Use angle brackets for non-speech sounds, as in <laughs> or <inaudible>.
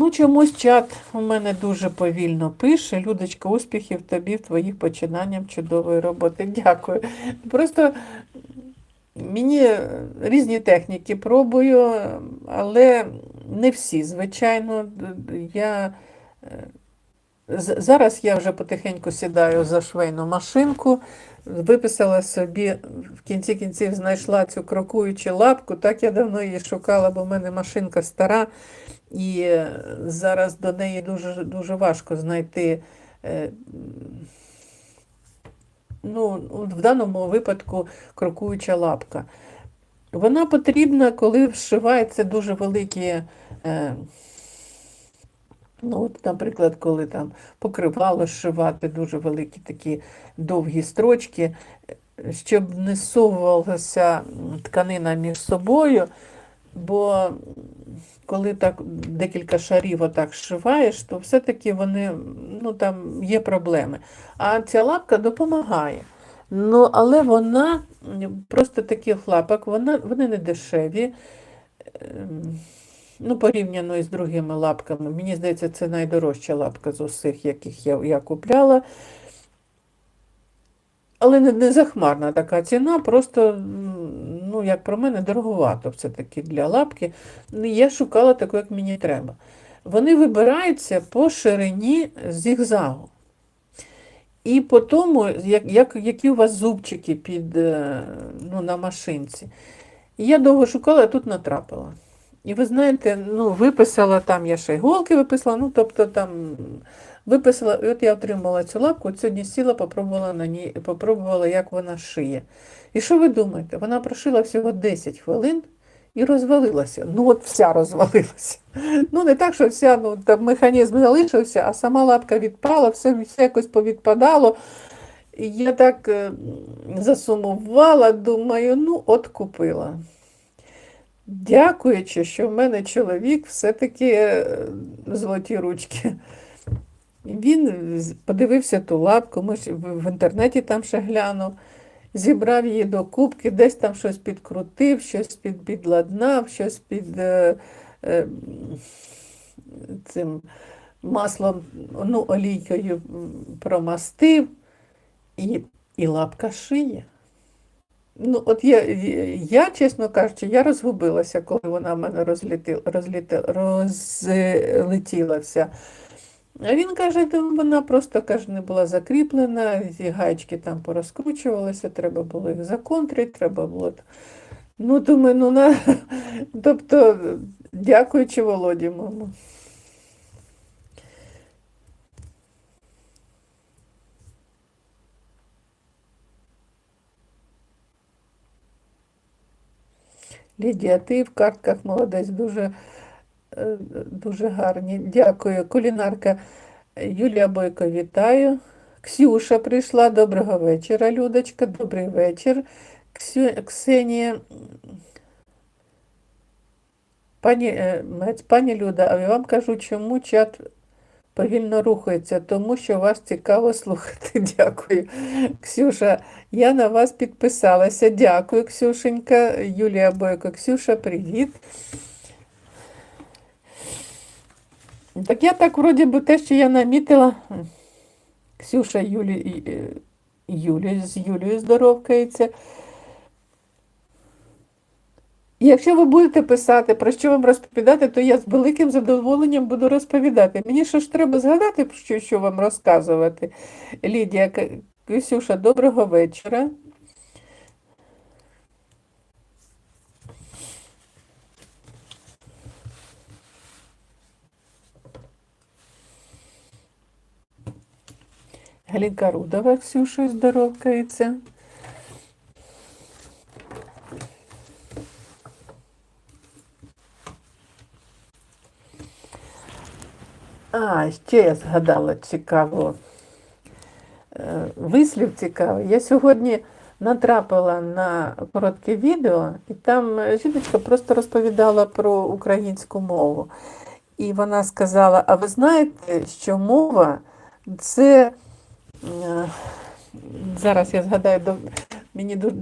Ну, чомусь чат у мене дуже повільно пише. Людочка, успіхів тобі в твоїх починаннях чудової роботи. Дякую. Просто мені різні техніки пробую, але не всі, звичайно. Я... Зараз я вже потихеньку сідаю за швейну машинку, виписала собі, в кінці кінців знайшла цю крокуючу лапку. Так я давно її шукала, бо в мене машинка стара, і е, зараз до неї дуже, дуже важко знайти. е, Ну, в даному випадку крокуюча лапка. Вона потрібна, коли вшиваються дуже великі. Е, Ну, от, наприклад, коли там покривало зшивати дуже великі такі довгі строчки, щоб не совувалася тканина між собою, бо коли так декілька шарів отак зшиваєш, то все-таки вони, ну там є проблеми. А ця лапка допомагає. Ну, але вона просто таких лапок, вона, вони не дешеві. Ем, Ну, порівняно із другими лапками. Мені здається, це найдорожча лапка з усіх, яких я, я купляла. Але не, не захмарна така ціна, просто, ну, як про мене, дороговато все-таки для лапки. Я шукала таку, як мені треба. Вони вибираються по ширині зігзагу. І по тому, як, як, які у вас зубчики під, е, ну, на машинці. Я довго шукала, а тут натрапила. І ви знаєте, ну, виписала там, я ще іголки виписала, ну, тобто там виписала, і от я отримала цю лапку, от сьогодні сіла, попробувала на ній, попробувала, як вона шиє. І що ви думаєте? Вона прошила всього 10 хвилин і розвалилася. Ну, от вся розвалилася. Ну, не так, що вся, ну, там механізм залишився, а сама лапка відпала, все, все якось повідпадало. І я так е, засумувала, думаю, ну, от купила. Дякуючи, що в мене чоловік все-таки е, золоті ручки. Він подивився ту лапку, ми ж в інтернеті там ще глянув, зібрав її до кубки, десь там щось підкрутив, щось під, підладнав, щось під е, е, цим маслом, ну, олійкою промастив, і, і лапка шиє. Ну, от я, я, чесно кажучи, я розгубилася, коли вона в мене розліти, розліти, розлетіла вся. А він каже, вона просто каже, не була закріплена, ці гаечки там порозкручувалися, треба було їх законтрити, треба було. Ну, думаю, ну на. <laughs> Тобто, дякуючи Володі, мамо. Лідія, ти в картках молодець, дуже, е, дуже гарні. Дякую. Кулінарка Юлія Бойко, вітаю. Ксюша прийшла. Доброго вечора, Людочка. Добрий вечір. Ксю... Ксенія. Пані, е, пані Люда, а я вам кажу, чому чат повільно рухається, тому що вас цікаво <laughs> слухати. Дякую. Ксюша, я на вас підписалася. Дякую, Ксюшенька. Юлія Бойко. Ксюша, привіт. Так я так вроді би те, що я намітила. Ксюша Юлі, Юлі з Юлією здоровкається. Якщо ви будете писати, про що вам розповідати, то я з великим задоволенням буду розповідати. Мені що ж треба згадати, про що, що вам розказувати. Лідія, К- Ксюша, доброго вечора. Галінка Рудова, Ксюша, здоровкається. А, ще я згадала цікаво. е, Вислів цікавий. Я сьогодні натрапила на коротке відео, і там е, жіночка просто розповідала про українську мову. І вона сказала: а ви знаєте, що мова це. е, Зараз я згадаю, мені дуже.